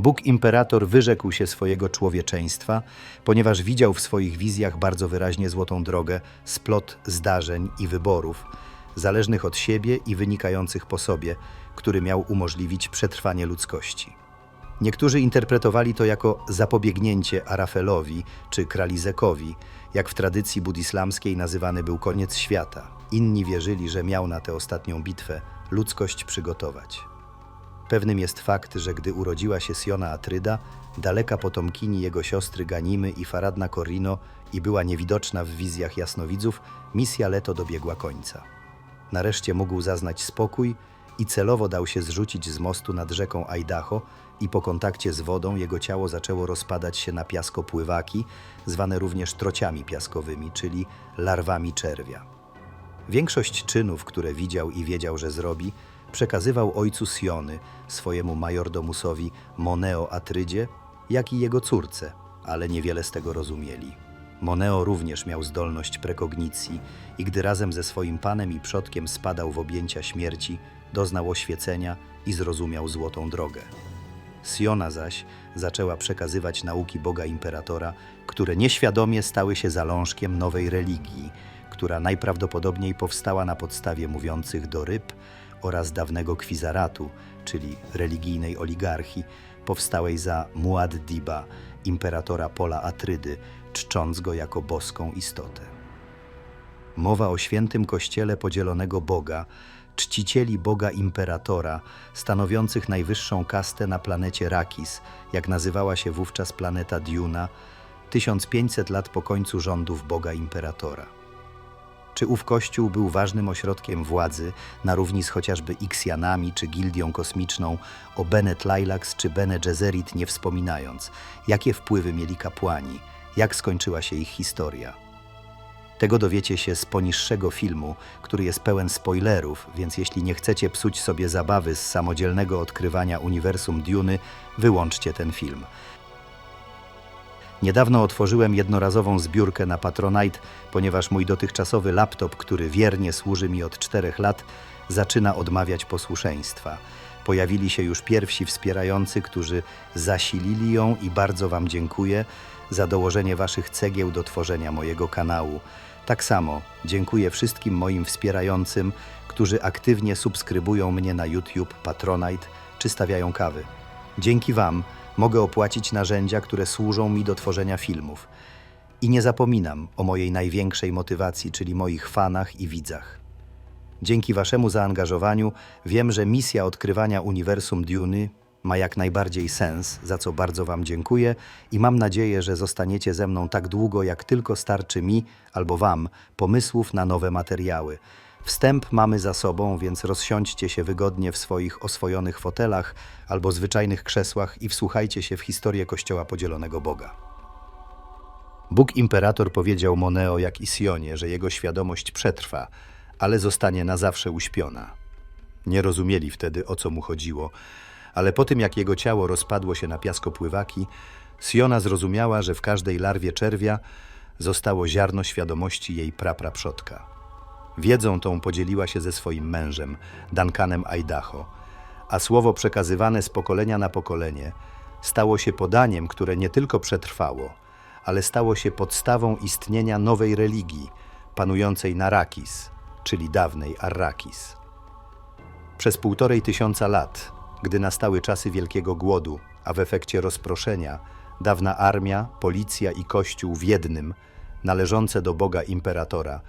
Bóg imperator wyrzekł się swojego człowieczeństwa, ponieważ widział w swoich wizjach bardzo wyraźnie złotą drogę, splot zdarzeń i wyborów, zależnych od siebie i wynikających po sobie, który miał umożliwić przetrwanie ludzkości. Niektórzy interpretowali to jako zapobiegnięcie Arafelowi czy Kralizekowi, jak w tradycji budislamskiej nazywany był koniec świata. Inni wierzyli, że miał na tę ostatnią bitwę ludzkość przygotować. Pewnym jest fakt, że gdy urodziła się Siona Atryda, daleka potomkini jego siostry Ganimy i Faradna Korino i była niewidoczna w wizjach jasnowidzów, misja Leto dobiegła końca. Nareszcie mógł zaznać spokój i celowo dał się zrzucić z mostu nad rzeką Idaho i po kontakcie z wodą jego ciało zaczęło rozpadać się na piaskopływaki, zwane również trociami piaskowymi, czyli larwami czerwia. Większość czynów, które widział i wiedział, że zrobi, przekazywał ojcu Siony, swojemu majordomusowi Moneo Atrydzie, jak i jego córce, ale niewiele z tego rozumieli. Moneo również miał zdolność prekognicji i gdy razem ze swoim panem i przodkiem spadał w objęcia śmierci, doznał oświecenia i zrozumiał złotą drogę. Siona zaś zaczęła przekazywać nauki Boga Imperatora, które nieświadomie stały się zalążkiem nowej religii, która najprawdopodobniej powstała na podstawie mówiących do ryb oraz dawnego kwizaratu, czyli religijnej oligarchii, powstałej za Muad'Diba, imperatora pola Atrydy, czcząc go jako boską istotę. Mowa o świętym kościele podzielonego Boga, czcicieli Boga Imperatora, stanowiących najwyższą kastę na planecie Rakis, jak nazywała się wówczas planeta Diuna, 1500 lat po końcu rządów Boga Imperatora. Czy ów kościół był ważnym ośrodkiem władzy, na równi z chociażby Iksjanami czy Gildią Kosmiczną, o Benet Lilax czy Bene Gesserit nie wspominając, jakie wpływy mieli kapłani, jak skończyła się ich historia. Tego dowiecie się z poniższego filmu, który jest pełen spoilerów, więc jeśli nie chcecie psuć sobie zabawy z samodzielnego odkrywania uniwersum Duny, wyłączcie ten film. Niedawno otworzyłem jednorazową zbiórkę na Patronite, ponieważ mój dotychczasowy laptop, który wiernie służy mi od czterech lat, zaczyna odmawiać posłuszeństwa. Pojawili się już pierwsi wspierający, którzy zasilili ją i bardzo Wam dziękuję za dołożenie Waszych cegieł do tworzenia mojego kanału. Tak samo dziękuję wszystkim moim wspierającym, którzy aktywnie subskrybują mnie na YouTube, Patronite czy stawiają kawy. Dzięki Wam mogę opłacić narzędzia, które służą mi do tworzenia filmów. I nie zapominam o mojej największej motywacji, czyli moich fanach i widzach. Dzięki Waszemu zaangażowaniu wiem, że misja odkrywania uniwersum Duny ma jak najbardziej sens, za co bardzo Wam dziękuję i mam nadzieję, że zostaniecie ze mną tak długo, jak tylko starczy mi albo Wam pomysłów na nowe materiały. Wstęp mamy za sobą, więc rozsiądźcie się wygodnie w swoich oswojonych fotelach albo zwyczajnych krzesłach i wsłuchajcie się w historię Kościoła Podzielonego Boga. Bóg Imperator powiedział Moneo jak i Sionie, że jego świadomość przetrwa, ale zostanie na zawsze uśpiona. Nie rozumieli wtedy, o co mu chodziło, ale po tym, jak jego ciało rozpadło się na piaskopływaki, Siona zrozumiała, że w każdej larwie czerwia zostało ziarno świadomości jej prapraprzodka. Wiedzą tą podzieliła się ze swoim mężem, Duncanem Idaho, a słowo przekazywane z pokolenia na pokolenie stało się podaniem, które nie tylko przetrwało, ale stało się podstawą istnienia nowej religii, panującej na Rakis, czyli dawnej Arrakis. Przez półtorej tysiąca lat, gdy nastały czasy wielkiego głodu, a w efekcie rozproszenia, dawna armia, policja i kościół w jednym, należące do Boga Imperatora,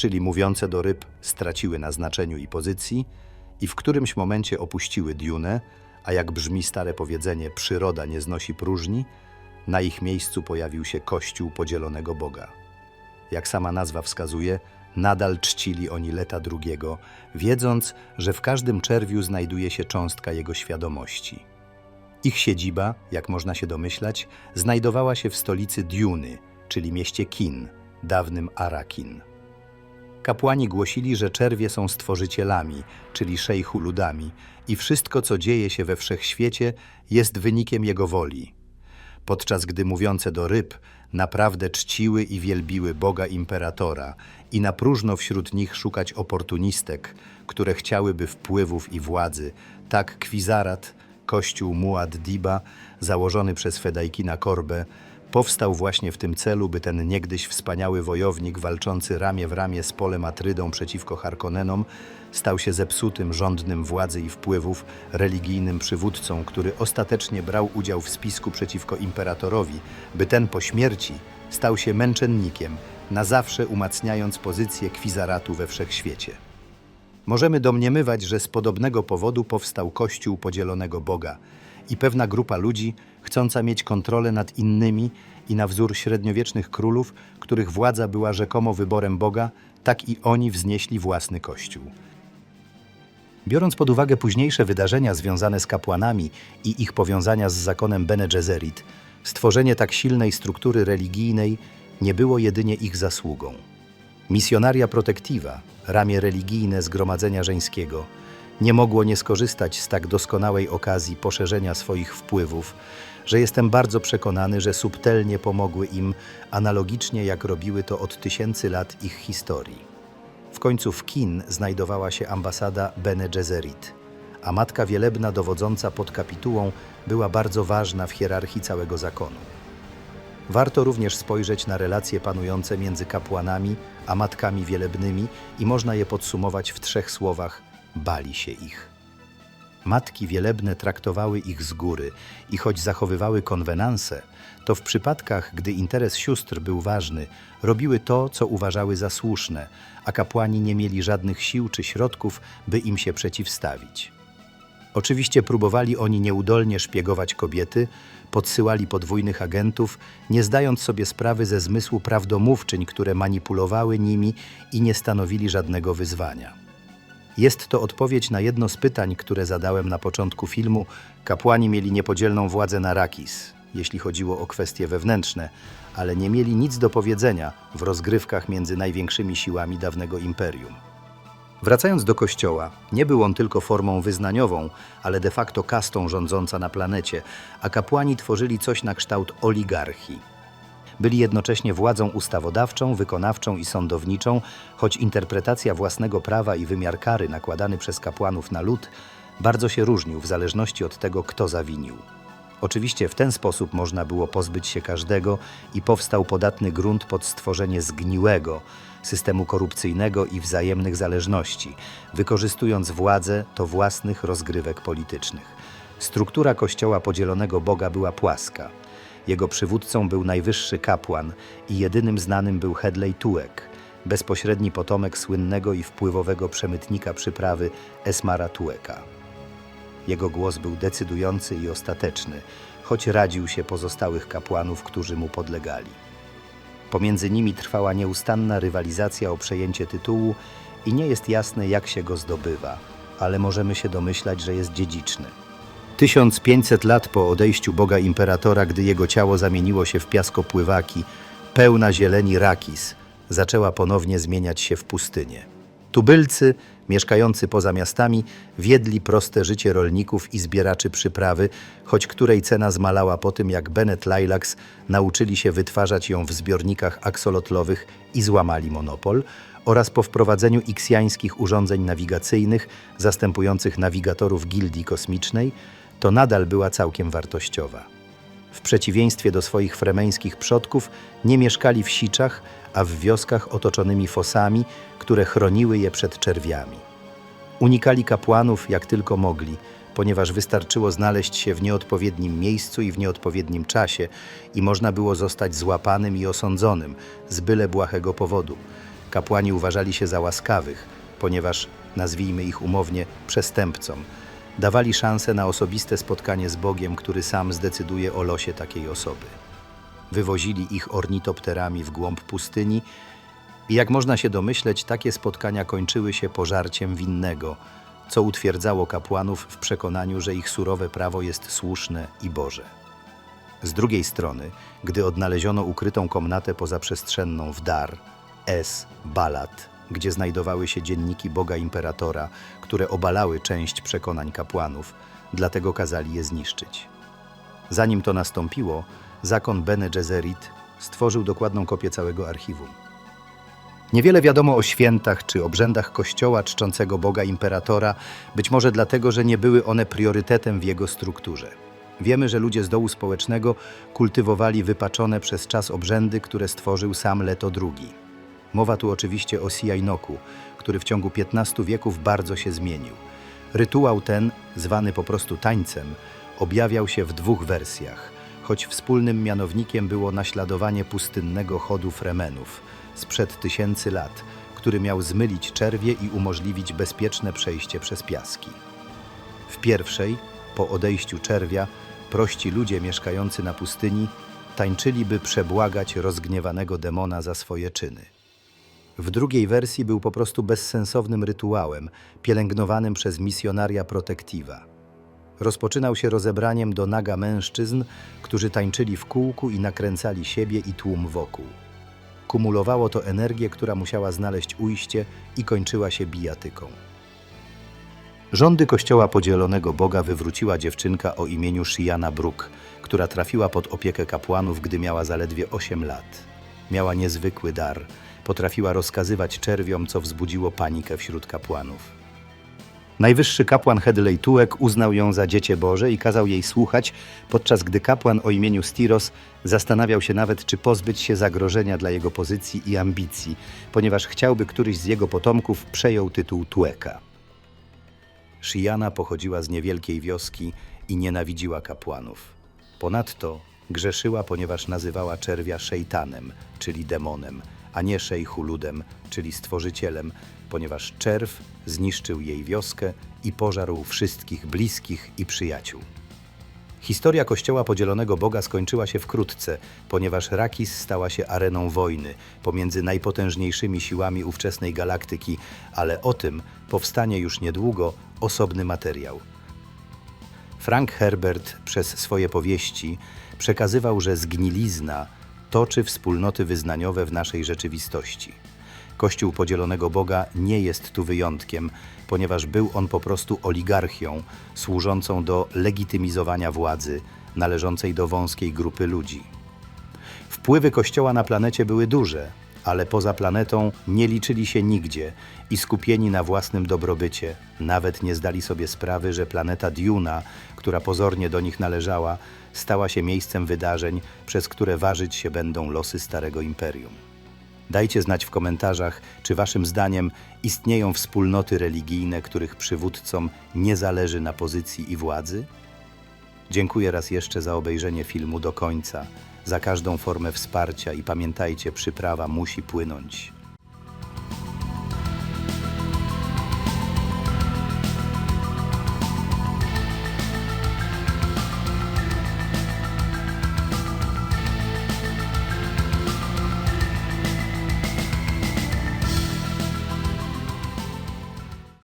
czyli mówiące do ryb, straciły na znaczeniu i pozycji i w którymś momencie opuściły Dune, a jak brzmi stare powiedzenie, przyroda nie znosi próżni, na ich miejscu pojawił się Kościół podzielonego Boga. Jak sama nazwa wskazuje, nadal czcili oni Leta II, wiedząc, że w każdym czerwiu znajduje się cząstka jego świadomości. Ich siedziba, jak można się domyślać, znajdowała się w stolicy Diuny, czyli mieście Kin, dawnym Arakin. Kapłani głosili, że czerwie są stworzycielami, czyli szejchu ludami, i wszystko, co dzieje się we wszechświecie, jest wynikiem jego woli. Podczas gdy mówiące do ryb naprawdę czciły i wielbiły Boga Imperatora i na próżno wśród nich szukać oportunistek, które chciałyby wpływów i władzy, tak Kwizarat, kościół Muad-Diba, założony przez Fedajkina Korbę, powstał właśnie w tym celu, by ten niegdyś wspaniały wojownik walczący ramię w ramię z Polem Atrydą przeciwko Harkonnenom stał się zepsutym, rządnym władzy i wpływów, religijnym przywódcą, który ostatecznie brał udział w spisku przeciwko imperatorowi, by ten po śmierci stał się męczennikiem, na zawsze umacniając pozycję kwizaratu we wszechświecie. Możemy domniemywać, że z podobnego powodu powstał Kościół podzielonego Boga i pewna grupa ludzi chcąca mieć kontrolę nad innymi i na wzór średniowiecznych królów, których władza była rzekomo wyborem Boga, tak i oni wznieśli własny Kościół. Biorąc pod uwagę późniejsze wydarzenia związane z kapłanami i ich powiązania z zakonem Bene Gesserit, stworzenie tak silnej struktury religijnej nie było jedynie ich zasługą. Misjonaria Protectiva, ramię religijne Zgromadzenia Żeńskiego, nie mogło nie skorzystać z tak doskonałej okazji poszerzenia swoich wpływów, że jestem bardzo przekonany, że subtelnie pomogły im, analogicznie jak robiły to od tysięcy lat ich historii. W końcu w Kin znajdowała się ambasada Bene Gesserit, a Matka Wielebna dowodząca pod kapitułą była bardzo ważna w hierarchii całego zakonu. Warto również spojrzeć na relacje panujące między kapłanami a matkami wielebnymi i można je podsumować w trzech słowach: bali się ich. Matki wielebne traktowały ich z góry i choć zachowywały konwenanse, to w przypadkach, gdy interes sióstr był ważny, robiły to, co uważały za słuszne, a kapłani nie mieli żadnych sił czy środków, by im się przeciwstawić. Oczywiście próbowali oni nieudolnie szpiegować kobiety, podsyłali podwójnych agentów, nie zdając sobie sprawy ze zmysłu prawdomówczyń, które manipulowały nimi i nie stanowili żadnego wyzwania. Jest to odpowiedź na jedno z pytań, które zadałem na początku filmu. Kapłani mieli niepodzielną władzę na Rakis, jeśli chodziło o kwestie wewnętrzne, ale nie mieli nic do powiedzenia w rozgrywkach między największymi siłami dawnego imperium. Wracając do kościoła, nie był on tylko formą wyznaniową, ale de facto kastą rządząca na planecie, a kapłani tworzyli coś na kształt oligarchii. Byli jednocześnie władzą ustawodawczą, wykonawczą i sądowniczą, choć interpretacja własnego prawa i wymiar kary nakładany przez kapłanów na lud bardzo się różnił w zależności od tego, kto zawinił. Oczywiście w ten sposób można było pozbyć się każdego i powstał podatny grunt pod stworzenie zgniłego systemu korupcyjnego i wzajemnych zależności, wykorzystując władzę do własnych rozgrywek politycznych. Struktura kościoła podzielonego Boga była płaska. Jego przywódcą był najwyższy kapłan i jedynym znanym był Hedley Tuek, bezpośredni potomek słynnego i wpływowego przemytnika przyprawy Esmara Tueka. Jego głos był decydujący i ostateczny, choć radził się pozostałych kapłanów, którzy mu podlegali. Pomiędzy nimi trwała nieustanna rywalizacja o przejęcie tytułu i nie jest jasne, jak się go zdobywa, ale możemy się domyślać, że jest dziedziczny. 1500 lat po odejściu Boga Imperatora, gdy jego ciało zamieniło się w piaskopływaki, pełna zieleni Rakis zaczęła ponownie zmieniać się w pustynię. Tubylcy, mieszkający poza miastami, wiedli proste życie rolników i zbieraczy przyprawy, choć której cena zmalała po tym, jak Bennett Lilacs nauczyli się wytwarzać ją w zbiornikach aksolotlowych i złamali monopol, oraz po wprowadzeniu iksjańskich urządzeń nawigacyjnych zastępujących nawigatorów gildii kosmicznej, to nadal była całkiem wartościowa. W przeciwieństwie do swoich fremeńskich przodków nie mieszkali w siczach, a w wioskach otoczonymi fosami, które chroniły je przed czerwiami. Unikali kapłanów jak tylko mogli, ponieważ wystarczyło znaleźć się w nieodpowiednim miejscu i w nieodpowiednim czasie i można było zostać złapanym i osądzonym z byle błahego powodu. Kapłani uważali się za łaskawych, ponieważ, nazwijmy ich umownie, przestępcom. Dawali szansę na osobiste spotkanie z Bogiem, który sam zdecyduje o losie takiej osoby. Wywozili ich ornitopterami w głąb pustyni i jak można się domyśleć, takie spotkania kończyły się pożarciem winnego, co utwierdzało kapłanów w przekonaniu, że ich surowe prawo jest słuszne i Boże. Z drugiej strony, gdy odnaleziono ukrytą komnatę pozaprzestrzenną w Dar, Es, Balat, gdzie znajdowały się dzienniki Boga Imperatora, które obalały część przekonań kapłanów, dlatego kazali je zniszczyć. Zanim to nastąpiło, zakon Bene Gesserit stworzył dokładną kopię całego archiwum. Niewiele wiadomo o świętach czy obrzędach kościoła czczącego Boga Imperatora, być może dlatego, że nie były one priorytetem w jego strukturze. Wiemy, że ludzie z dołu społecznego kultywowali wypaczone przez czas obrzędy, które stworzył sam Leto II. Mowa tu oczywiście o Sijajnoku, który w ciągu 15 wieków bardzo się zmienił. Rytuał ten, zwany po prostu tańcem, objawiał się w dwóch wersjach, choć wspólnym mianownikiem było naśladowanie pustynnego chodu Fremenów sprzed tysięcy lat, który miał zmylić czerwie i umożliwić bezpieczne przejście przez piaski. W pierwszej, po odejściu czerwia, prości ludzie mieszkający na pustyni tańczyli, by przebłagać rozgniewanego demona za swoje czyny. W drugiej wersji był po prostu bezsensownym rytuałem, pielęgnowanym przez misjonaria protektiva. Rozpoczynał się rozebraniem do naga mężczyzn, którzy tańczyli w kółku i nakręcali siebie i tłum wokół. Kumulowało to energię, która musiała znaleźć ujście i kończyła się bijatyką. Rządy kościoła podzielonego Boga wywróciła dziewczynka o imieniu Shiana Brook, która trafiła pod opiekę kapłanów, gdy miała zaledwie 8 lat. Miała niezwykły dar. Potrafiła rozkazywać czerwiom, co wzbudziło panikę wśród kapłanów. Najwyższy kapłan Hedley Tuek uznał ją za dziecię Boże i kazał jej słuchać, podczas gdy kapłan o imieniu Stiros zastanawiał się nawet, czy pozbyć się zagrożenia dla jego pozycji i ambicji, ponieważ chciałby któryś z jego potomków przejął tytuł Tueka. Shiana pochodziła z niewielkiej wioski i nienawidziła kapłanów. Ponadto grzeszyła, ponieważ nazywała czerwia szejtanem, czyli demonem, a nie szejchuludem, czyli stworzycielem, ponieważ czerw zniszczył jej wioskę i pożarł wszystkich bliskich i przyjaciół. Historia Kościoła Podzielonego Boga skończyła się wkrótce, ponieważ Rakis stała się areną wojny pomiędzy najpotężniejszymi siłami ówczesnej galaktyki, ale o tym powstanie już niedługo osobny materiał. Frank Herbert przez swoje powieści przekazywał, że zgnilizna toczy wspólnoty wyznaniowe w naszej rzeczywistości. Kościół podzielonego Boga nie jest tu wyjątkiem, ponieważ był on po prostu oligarchią służącą do legitymizowania władzy należącej do wąskiej grupy ludzi. Wpływy Kościoła na planecie były duże, ale poza planetą nie liczyli się nigdzie i skupieni na własnym dobrobycie, nawet nie zdali sobie sprawy, że planeta Duna, która pozornie do nich należała, stała się miejscem wydarzeń, przez które ważyć się będą losy Starego Imperium. Dajcie znać w komentarzach, czy Waszym zdaniem istnieją wspólnoty religijne, których przywódcom nie zależy na pozycji i władzy? Dziękuję raz jeszcze za obejrzenie filmu do końca, za każdą formę wsparcia i pamiętajcie, przyprawa musi płynąć.